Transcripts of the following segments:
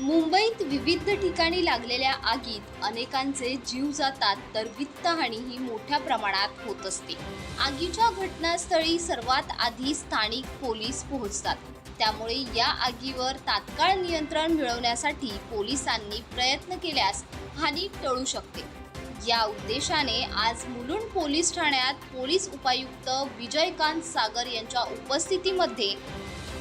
मुंबईत विविध ठिकाणी लागलेल्या आगीत अनेकांचे जीव जातात तर वित्तहानी ही मोठ्या प्रमाणात होत असते. आगीच्या घटनास्थळी सर्वात आधी स्थानिक पोलीस पोहोचतात. त्यामुळे या आगीवर तात्काळ नियंत्रण मिळवण्यासाठी पोलिसांनी प्रयत्न केल्यास हानी टळू शकते. या उद्देशाने आज मुलुंड पोलीस ठाण्यात पोलीस उपायुक्त विजयकांत सागर यांच्या उपस्थितीमध्ये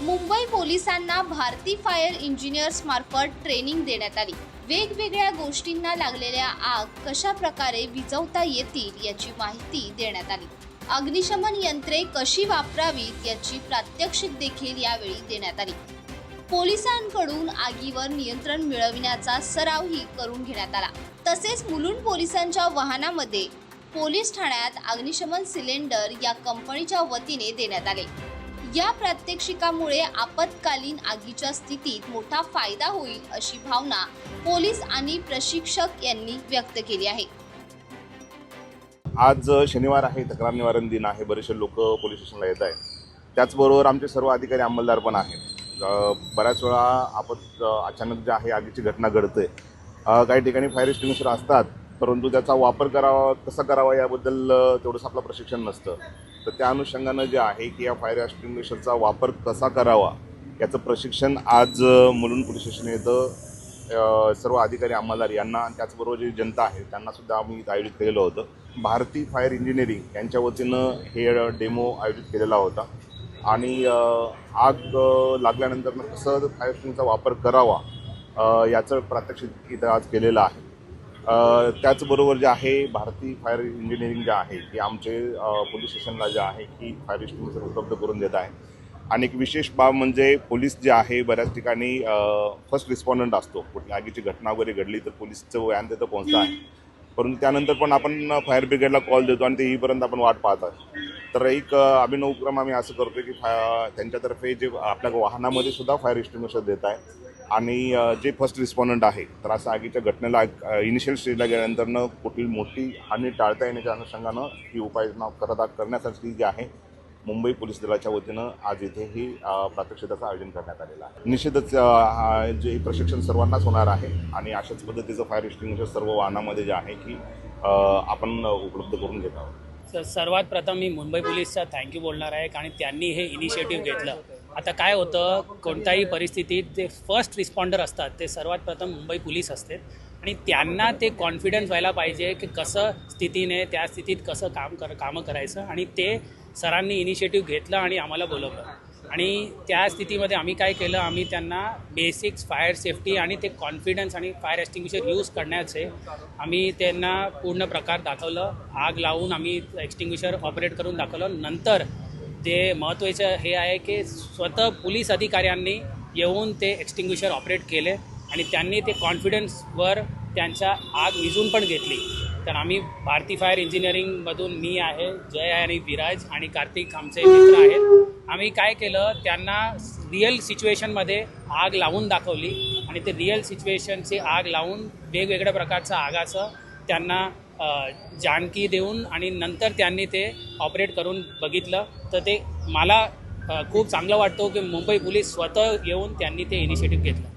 मुंबई पोलिसांना भारती फायर इंजिनियर्स मार्फत ट्रेनिंग देण्यात आली. वेगवेगळ्या गोष्टींना लागलेल्या आग कशा प्रकारे विझवता येतील याची माहिती देण्यात आली. अग्निशमन यंत्रे कशी वापरावीत याची प्रात्यक्षिक देखील यावेळी देण्यात आली. पोलिसांकडून आगीवर नियंत्रण मिळविण्याचा सरावही करून घेण्यात आला. तसेच मुलुंड पोलिसांच्या वाहनामध्ये पोलीस ठाण्यात अग्निशमन सिलेंडर या कंपनीच्या वतीने देण्यात आले. या प्रात्यक्षिकामुळे आपत्कालीन आगीच्या स्थितीत मोठा फायदा होईल अशी भावना पोलीस आणि प्रशिक्षक यांनी व्यक्त केली आहे. आज शनिवार आहे तक्रार निवारण दिन आहे बरेचसे लोक पोलीस स्टेशनला येत आहेत. त्याचबरोबर आमचे सर्व अधिकारी अंमलदार पण आहेत. बऱ्याच वेळा आपत अचानक जे आहे आगीची घटना घडते. काही ठिकाणी फायर एक्सटिंग्विशर असतात. परंतु त्याचा वापर करावा कसा करावा याबद्दल तेवढंसं आपलं प्रशिक्षण नसतं. तर त्या अनुषंगानं जे आहे की या फायर एक्सटिंग्विशरचा वापर कसा करावा याचं प्रशिक्षण आज अ, मुलुंड पोलीस स्टेशन येतं. सर्व अधिकारी अंमलदार यांना आणि त्याचबरोबर जी जनता आहे त्यांनासुद्धा आम्ही इथं आयोजित केलेलं होतं. भारती फायर इंजिनिअरिंग यांच्या वतीनं हे डेमो आयोजित केलेला होता. आणि आग लागल्यानंतर कसं फायर स्टेशनचा वापर करावा याचं प्रात्यक्षिक इथं आज केलेलं आहे. त्याचबरोबर जे आहे भारतीय फायर इंजिनिअरिंग जे आहे की आमचे पोलीस स्टेशनला जे आहे की फायर एक्सटिंग्विशर उपलब्ध करून देत आहे. आणि एक विशेष बाब म्हणजे पोलीस जे आहे बऱ्याच ठिकाणी फर्स्ट रिस्पॉन्डंट असतो. कुठली आगीची घटना वगैरे घडली तर पोलीसचं व्हॅन तिथं पोहोचतं आहे. परंतु त्यानंतर पण आपण फायर ब्रिगेडला कॉल देतो आणि ते येईपर्यंत आपण वाट पाहतात तर एक अभिनव उपक्रम आम्ही असं करतो की फा त्यांच्यातर्फे जे आपल्या वाहनामध्ये सुद्धा फायर एक्सटिंग्विशर देत आहे. आणि जे फर्स्ट रिस्पॉन्डंट आहे तर असं आगीच्या घटनेला इनिशियल स्टेजला गेल्यानंतरनं कुठली मोठी हानी टाळता येण्याच्या अनुषंगानं ही उपाययोजना करता करण्यासाठी जी आहे मुंबई पोलीस दलाच्या वतीनं आज इथे ही प्रात्यक्षिकाचं आयोजन करण्यात आलेलं आहे. निश्चितच जे प्रशिक्षण सर्वांनाच होणार आहे आणि अशाच पद्धतीचं फायर एक्स्टिंग्विशर सर्व वाहनामध्ये जे आहे की आपण उपलब्ध करून घेत आहोत. सर सर्वात प्रथम मी मुंबई पोलीसचा थँक्यू बोलणार आहे कारण त्यांनी हे इनिशिएटिव्ह घेतलं. आता काय होतं कोणत्याही परिस्थितीत जे फर्स्ट रिस्पॉन्डर असतात ते सर्वात प्रथम मुंबई पोलीस असते. आणि त्यांना ते कॉन्फिडन्स व्हायला पाहिजे की कसं स्थितीने त्या स्थितीत कसं काम कर कामं करायचं. आणि ते सरांनी इनिशिएटिव्ह घेतलं आणि आम्हाला बोलवलं. आणि त्या स्थितीमध्ये आम्ही काय केलं आम्ही त्यांना बेसिक्स फायर सेफ्टी आणि ते कॉन्फिडन्स आणि फायर एक्स्टिंग्विशर यूज करण्याचे आम्ही त्यांना पूर्ण प्रकार दाखवलं. आग लावून आम्ही एक्स्टिंग्विशर ऑपरेट करून दाखवलं. नंतर ते महत्त्वाचं हे आहे की स्वतः पोलीस अधिकाऱ्यांनी येऊन ते एक्स्टिंग्विशर ऑपरेट केले आणि त्यांनी ते कॉन्फिडन्सवर त्यांच्या आग विजून पण घेतली. तर आम्ही भारती फायर इंजिनिअरिंगमधून मी आहे जय आणि विराज आणि कार्तिक आमचे मित्र आहेत. आम्ही काय केलं त्यांना रिअल सिच्युएशनमध्ये आग लावून दाखवली आणि ते रिअल सिच्युएशनची आग लावून वेगवेगळ्या प्रकारचं आगाचं त्यांना जानकी देऊन आणि नंतर त्यांनी ते ऑपरेट करून बघितलं. तर ते मला खूप चांगलं वाटतं की मुंबई पोलीस स्वतः येऊन त्यांनी ते इनिशिएटिव्ह घेतलं.